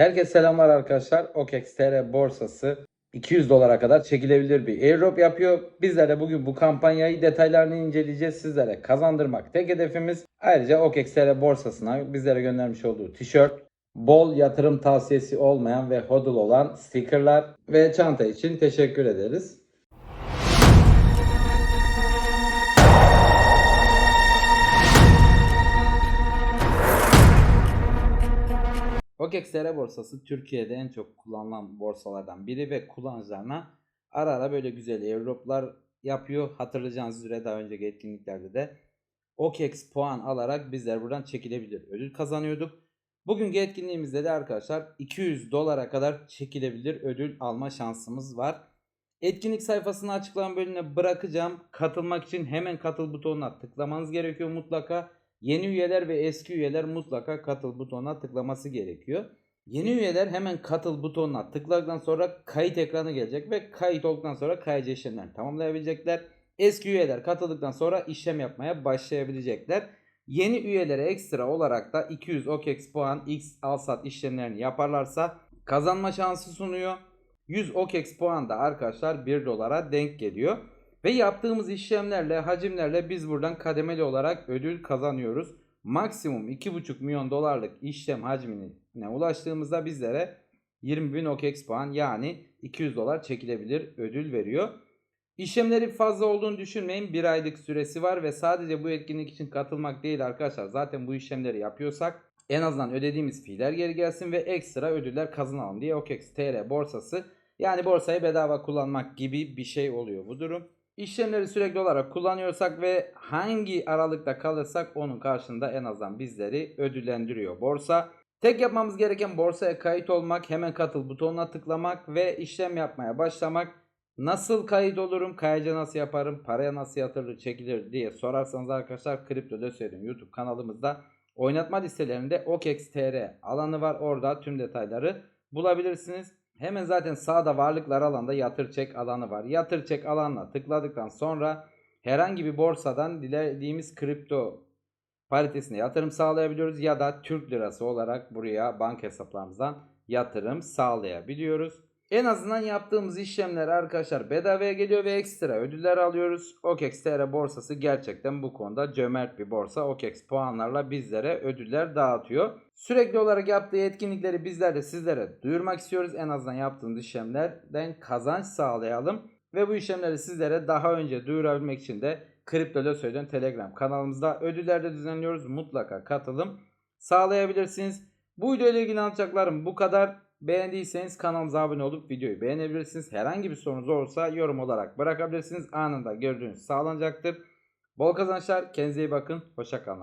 Herkese selamlar arkadaşlar. OKEX.TR borsası 200 dolara kadar çekilebilir bir airdrop yapıyor. Bizler de bugün bu kampanyayı detaylarını inceleyeceğiz. Sizlere kazandırmak tek hedefimiz. Ayrıca OKEX.TR borsasına bizlere göndermiş olduğu tişört, bol yatırım tavsiyesi olmayan ve hodl olan stickerlar ve çanta için teşekkür ederiz. OKEX.TR borsası Türkiye'de en çok kullanılan borsalardan biri ve kullanıcılarına ara ara böyle güzel airdroplar yapıyor. Hatırlayacağınız üzere daha önceki etkinliklerde de OKEX puan alarak bizler buradan çekilebilir ödül kazanıyorduk. Bugünkü etkinliğimizde de arkadaşlar 200 dolara kadar çekilebilir ödül alma şansımız var. Etkinlik sayfasını açıklama bölümüne bırakacağım. Katılmak için hemen katıl butonuna tıklamanız gerekiyor mutlaka. Yeni üyeler ve eski üyeler mutlaka katıl butonuna tıklaması gerekiyor. Yeni üyeler hemen katıl butonuna tıkladıktan sonra kayıt ekranı gelecek ve kayıt olduktan sonra kayıcı işlemlerini tamamlayabilecekler. Eski üyeler katıldıktan sonra işlem yapmaya başlayabilecekler. Yeni üyelere ekstra olarak da 200 OKEX puan X al sat işlemlerini yaparlarsa kazanma şansı sunuyor. 100 OKEX puan da arkadaşlar 1 dolara denk geliyor. Ve yaptığımız işlemlerle, hacimlerle biz buradan kademeli olarak ödül kazanıyoruz. Maksimum 2,5 milyon dolarlık işlem hacmine ulaştığımızda bizlere 20 bin OKEX puan yani 200 dolar çekilebilir ödül veriyor. İşlemleri fazla olduğunu düşünmeyin. Bir aylık süresi var ve sadece bu etkinlik için katılmak değil arkadaşlar. Zaten bu işlemleri yapıyorsak en azından ödediğimiz fiiller geri gelsin ve ekstra ödüller kazanalım diye OKEX TR borsası yani borsayı bedava kullanmak gibi bir şey oluyor bu durum. İşlemleri sürekli olarak kullanıyorsak ve hangi aralıkta kalırsak onun karşında en azından bizleri ödüllendiriyor borsa. Tek yapmamız gereken borsaya kayıt olmak, hemen katıl butonuna tıklamak ve işlem yapmaya başlamak. Nasıl kayıt olurum, kayıcı nasıl yaparım, paraya nasıl yatırılır, çekilir diye sorarsanız arkadaşlar Kripto Döserim YouTube kanalımızda oynatma listelerinde OKEX.TR alanı var. Orada tüm detayları bulabilirsiniz. Hemen zaten sağda varlıklar alanda yatır çek alanı var. Yatır çek alanına tıkladıktan sonra herhangi bir borsadan dilediğimiz kripto paritesine yatırım sağlayabiliyoruz ya da Türk lirası olarak buraya banka hesaplarımızdan yatırım sağlayabiliyoruz. En azından yaptığımız işlemler arkadaşlar bedavaya geliyor ve ekstra ödüller alıyoruz. OKEX.TR borsası gerçekten bu konuda cömert bir borsa. OKEX puanlarla bizlere ödüller dağıtıyor. Sürekli olarak yaptığı etkinlikleri bizler de sizlere duyurmak istiyoruz. En azından yaptığımız işlemlerden kazanç sağlayalım. Ve bu işlemleri sizlere daha önce duyurabilmek için de Kripto Lösöy'den Telegram kanalımızda ödüller de düzenliyoruz. Mutlaka katılım sağlayabilirsiniz. Bu video ile ilgili anlatacaklarım bu kadar. Beğendiyseniz kanalımıza abone olup videoyu beğenebilirsiniz. Herhangi bir sorunuz olursa yorum olarak bırakabilirsiniz. Anında gördüğünüz sağlanacaktır. Bol kazançlar. Kendinize iyi bakın. Hoşçakalın.